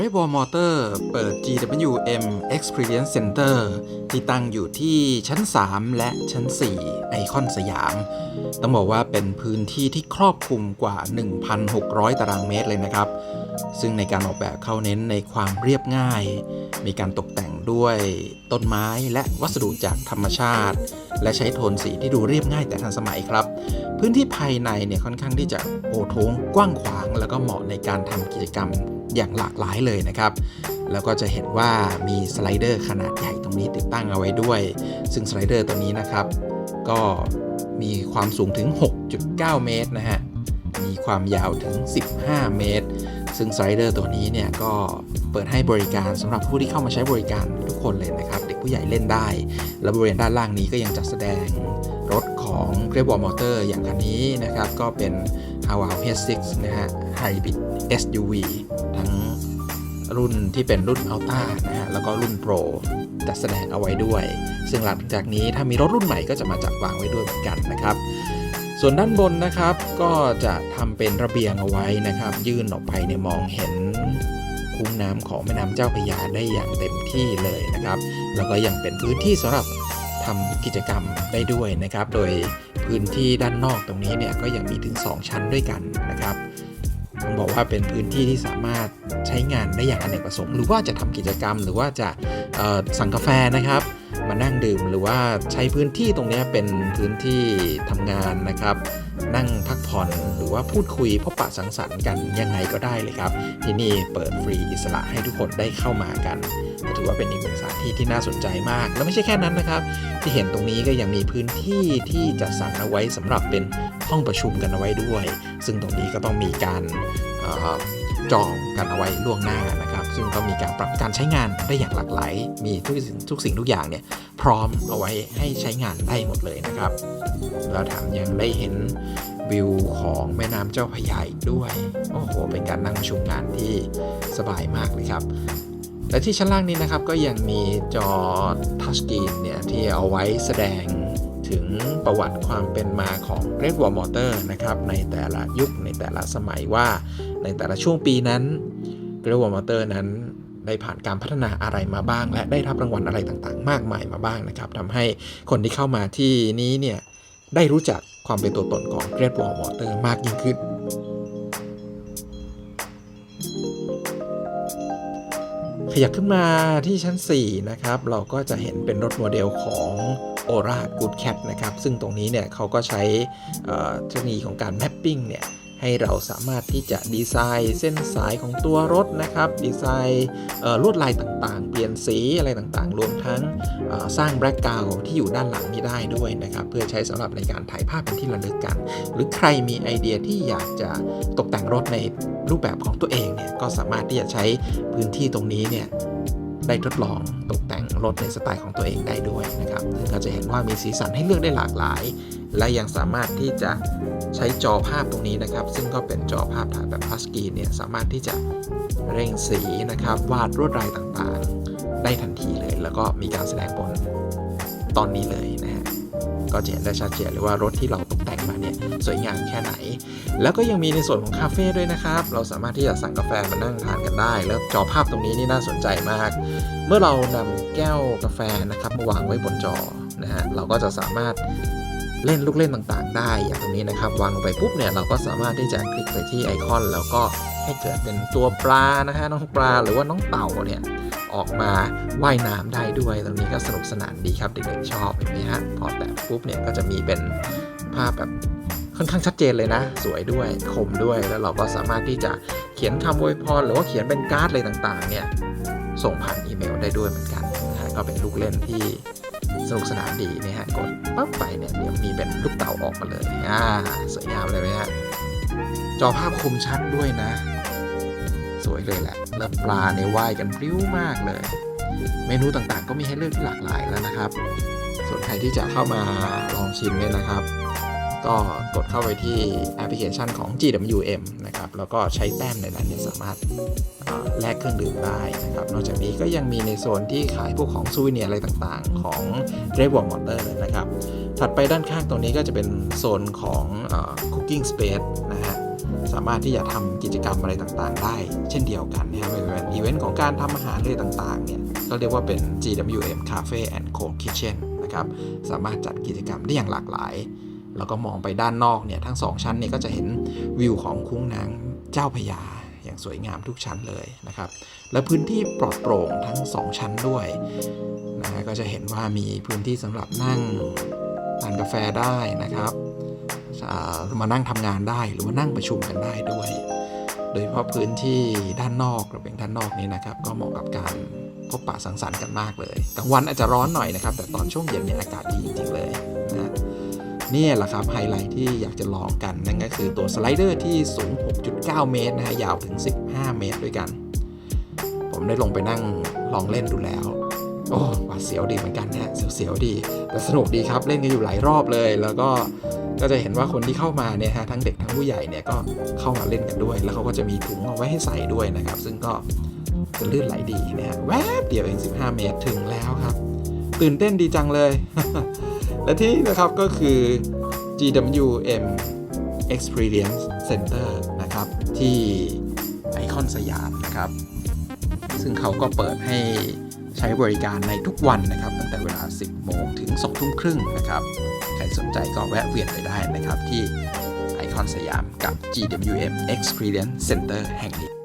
Great Wall Motor เปิด GWM Experience Center ที่ตั้งอยู่ที่ชั้น 3 และชั้น 4 ไอคอนสยาม ต้องบอกว่าเป็นพื้นที่ที่ครอบคลุมกว่า 1,600 ตารางเมตรเลยนะครับ ซึ่งในการออกแบบเข้าเน้นในความเรียบง่าย มีการตกแต่งด้วยต้นไม้และวัสดุจากธรรมชาติ และใช้โทนสีที่ดูเรียบง่ายแต่ทันสมัยครับ พื้นที่ภายในเนี่ยค่อนข้างที่จะโอโถงกว้างขวาง แล้วก็เหมาะในการทำกิจกรรมอย่างหลากหลายเลยนะครับ แล้วก็จะเห็นว่ามีสไลเดอร์ขนาดใหญ่ตรงนี้ติดตั้งเอาไว้ด้วย ซึ่งสไลเดอร์ตัวนี้นะครับ ก็มีความสูงถึง 6.9 เมตรนะฮะ มีความยาวถึง 15 เมตร ซึ่งสไลเดอร์ตัวนี้เนี่ยก็เปิดให้บริการสำหรับผู้ที่เข้ามาใช้บริการทุกคนเลยนะครับ เด็กผู้ใหญ่เล่นได้ และบริเวณด้านล่างนี้ก็ยังจัดแสดงรถของ Great Wall Motor อย่างคันนี้นะครับ ก็เป็น h a w a l H6 นะฮะ Hybrid SUV ทั้งรุ่นที่เป็นรุ่น Ultra นะฮะ แล้วก็รุ่น Pro จัดแสดงเอาไว้ด้วย ซึ่งหลังจากนี้ถ้ามีรถรุ่นใหม่ก็จะมาจัดวางไว้ด้วยเหมือนกันนะครับ ส่วนด้านบนนะครับก็จะทำเป็นระเบียงเอาไว้นะครับ ยื่นออกไปเนี่ยมองเห็นคุ้งน้ำของแม่น้ำเจ้าพระยาได้อย่างเต็มที่เลยนะครับ แล้วก็ยังเป็นพื้นที่สำหรับทำกิจกรรมได้ด้วยนะครับ โดยพื้นที่ด้านนอกตรงนี้เนี่ยก็ยังมีถึง 2 ชั้นด้วยกันนะครับต้องบอกว่าเป็นพื้นที่ที่สามารถใช้งานได้อย่างอเนกประสงค์ หรือว่าจะทำกิจกรรมหรือว่าจะสั่งกาแฟนะครับ มานั่งดื่ม หรือว่าใช้พื้นที่ตรงนี้เป็นพื้นที่ทำงานนะครับ นั่งพักผ่อนหรือว่าพูดคุยพบปะสังสรรค์กันยังไงก็ได้เลยครับ ที่นี่เปิดฟรีอิสระให้ทุกคนได้เข้ามากันถือว่าเป็นอีกหนึ่งสถานที่ที่น่าสนใจมาก แล้วไม่ใช่แค่นั้นนะครับ ที่เห็นตรงนี้ก็ยังมีพื้นที่ที่จะสรรเอาไว้สำหรับเป็นห้องประชุมกันเอาไว้ด้วย ซึ่งตรงนี้ก็ต้องมีการอ่อ จองกันเอาไว้ล่วงหน้านะครับ ซึ่งก็มีการปรับการใช้งานได้อย่างหลากหลาย มีทุกสิ่งทุกสิ่งทุกอย่างเนี่ยพร้อมเอาไว้ให้ใช้งานได้หมดเลยนะครับ แล้วแถมยังได้เห็นวิวของแม่น้ำเจ้าพยาอีกด้วย โอ้โห เป็นการนั่งชุมงานที่สบายมากเลยครับและที่ชั้นล่างนี้นะครับก็ยังมีจอทัชสกรีนเนี่ยที่เอาไว้แสดงถึงประวัติความเป็นมาของ Great Wall Motor นะครับในแต่ละยุคในแต่ละสมัยว่า ในแต่ละช่วงปีนั้น Great Wall Motor นั้นได้ผ่านการพัฒนาอะไรมาบ้าง และได้รับรางวัลอะไรต่างๆ มากมายมาบ้างนะครับทำให้คนที่เข้ามาที่นี้เนี่ยได้รู้จักความเป็นตัวตนของ Great Wall Motor มากยิ่งขึ้น ขยับขึ้นมาที่ชั้น 4 นะครับ เราก็จะเห็นเป็นรถโมเดลของ Ora Good Cat นะครับ ซึ่งตรงนี้เนี่ยเขาก็ใช้เอ่อเทคโนโลยีของการแมปปิ้งเนี่ย ให้เราสามารถที่จะดีไซน์เส้นสายของตัวรถนะครับดีไซน์ลวดลายต่างๆ เปลี่ยนสีอะไรต่างๆ รวมทั้งสร้างแบล็กเกาที่อยู่ด้านหลังนี้ได้ด้วยนะครับเพื่อใช้สำหรับในการถ่ายภาพเป็นที่ระลึกกัน หรือใครมีไอเดียที่อยากจะตกแต่งรถในรูปแบบของตัวเองเนี่ยก็สามารถที่จะใช้พื้นที่ตรงนี้เนี่ยได้ทดลองตกแต่งรถในสไตล์ของตัวเองได้ด้วยนะครับซึ่งก็จะเห็นว่ามีสีสันให้เลือกได้หลากหลาย และยังสามารถที่จะ ใช้จอภาพตรงนี้นะครับ ซึ่งก็เป็นจอภาพถ่ายแบบพลาสกีเนี่ยสามารถที่จะเร่งสีนะครับ วาดลวดลายต่างๆ ได้ทันทีเลย แล้วก็มีการแสดงบนตอนนี้เลยนะฮะก็จะเห็นได้ชัดเจนเลยว่ารถที่เราตกแต่งมาเนี่ยสวยงามแค่ไหน แล้วก็ยังมีในส่วนของคาเฟ่ด้วยนะครับ เราสามารถที่จะสั่งกาแฟมานั่งทานกันได้ แล้วจอภาพตรงนี้นี่น่าสนใจมาก เมื่อเรานำแก้วกาแฟนะครับมาวางไว้บนจอนะฮะเราก็จะสามารถ เล่นลูกเล่นต่างๆ ได้อย่างตรงนี้นะครับวางลงไปปุ๊บเนี่ยเราก็สามารถที่จะคลิกไปที่ไอคอน แล้วก็ให้เกิดเป็นตัวปลานะฮะน้องปลาหรือว่าน้องเต่าเนี่ยออกมาว่ายน้ำได้ด้วย ตรงนี้ก็สนุกสนานดีครับเด็กๆชอบเห็นไหมฮะพอแตะปุ๊บเนี่ยก็จะมีเป็นภาพแบบค่อนข้างชัดเจนเลยนะ สวยด้วยคมด้วยแล้วเราก็สามารถที่จะเขียนคำอวยพรหรือว่าเขียนเป็นการ์ดอะไรต่างๆเนี่ยส่งผ่านอีเมลได้ด้วยเหมือนกันนะฮะก็เป็นลูกเล่นที่ สนุกสนานดีนะฮะกดปั๊บไปเนี่ยเดี๋ยวมีเป็นลูกเต่าออกมาเลยอ่าสวยงามเลยไหมฮะจอภาพคมชัดด้วยนะ สวยเลยแหละแล้วปลาในว่ายกันพริ้วมากเลย เมนูต่างๆ ก็มีให้เลือกที่หลากหลายแล้วนะครับ ส่วนใครที่จะเข้ามาลองชิมเนี่ยนะครับ ก็กดเข้าไปที่แอปพลิเคชันของ GWM นะครับ แล้วก็ใช้แต้มในนั้นเนี่ยสามารถแลกเครื่องดื่มได้นะครับ นอกจากนี้ก็ยังมีในโซนที่ขายพวกของซูวเนียอะไรต่างๆ ของ r e v o r Motor นะครับ ถัดไปด้านข้างตรงนี้ก็จะเป็นโซนของ Cooking Space นะฮะสามารถที่จะทำกิจกรรมอะไรต่างๆ ได้ เช่นเดียวกันนะครับไม่ว่าเป็นอีเวนต์ของการทำอาหารอะไรต่างๆ เนี่ยก็เรียกว่าเป็น GWM Cafe and Co Kitchen นะครับ สามารถจัดกิจกรรมได้อย่างหลากหลาย แล้วก็มองไปด้านนอกเนี่ยทั้งสองชั้นเนี่ยก็จะเห็นวิวของคุ้งน้ำเจ้าพยาอย่างสวยงามทุกชั้นเลยนะครับ และพื้นที่ปลอดโปร่งทั้งสองชั้นด้วยนะฮะก็จะเห็นว่ามีพื้นที่สำหรับนั่งทานกาแฟได้นะครับมานั่งทำงานได้หรือว่านั่งประชุมกันได้ด้วย โดยเฉพาะพื้นที่ด้านนอกหระเบียงด้านนอกนี้นะครับ ก็เหมาะกับการพบปะสังสรรค์กันมากเลยกลางวันอาจจะร้อนหน่อยนะครับ แต่ตอนช่วงเย็นเนี่ยอากาศดีจริงๆเลย นี่แหละครับไฮไลท์ที่อยากจะลองกันนั่นก็คือตัวสไลเดอร์ที่สูง 6.9 เมตรนะฮะยาวถึง 15 เมตรด้วยกัน ผมได้ลงไปนั่งลองเล่นดูแล้ว โอ้หวาดเสียวดีเหมือนกันนะฮะเสียวๆดี แต่สนุกดีครับเล่นกันอยู่หลายรอบเลย แล้วก็ก็จะเห็นว่าคนที่เข้ามาเนี่ยฮะทั้งเด็กทั้งผู้ใหญ่เนี่ยก็เข้ามาเล่นกันด้วย แล้วเขาก็จะมีถุงเอาไว้ให้ใส่ด้วยนะครับ ซึ่งก็เป็นลื่นไหลดีนะฮะแวบเดียวเอง 15 เมตรถึงแล้วครับ ตื่นเต้นดีจังเลย และที่นะครับก็คือ GWM Experience Center นะครับ ที่ไอคอนสยามนะครับ ซึ่งเขาก็เปิดให้ใช้บริการในทุกวันนะครับ ตั้งแต่เวลา 10 โมงถึง 2 ทุ่มครึ่งนะครับ ใครสนใจก็แวะเวียนไปได้นะครับที่ไอคอนสยามกับ GWM Experience Center แห่งนี้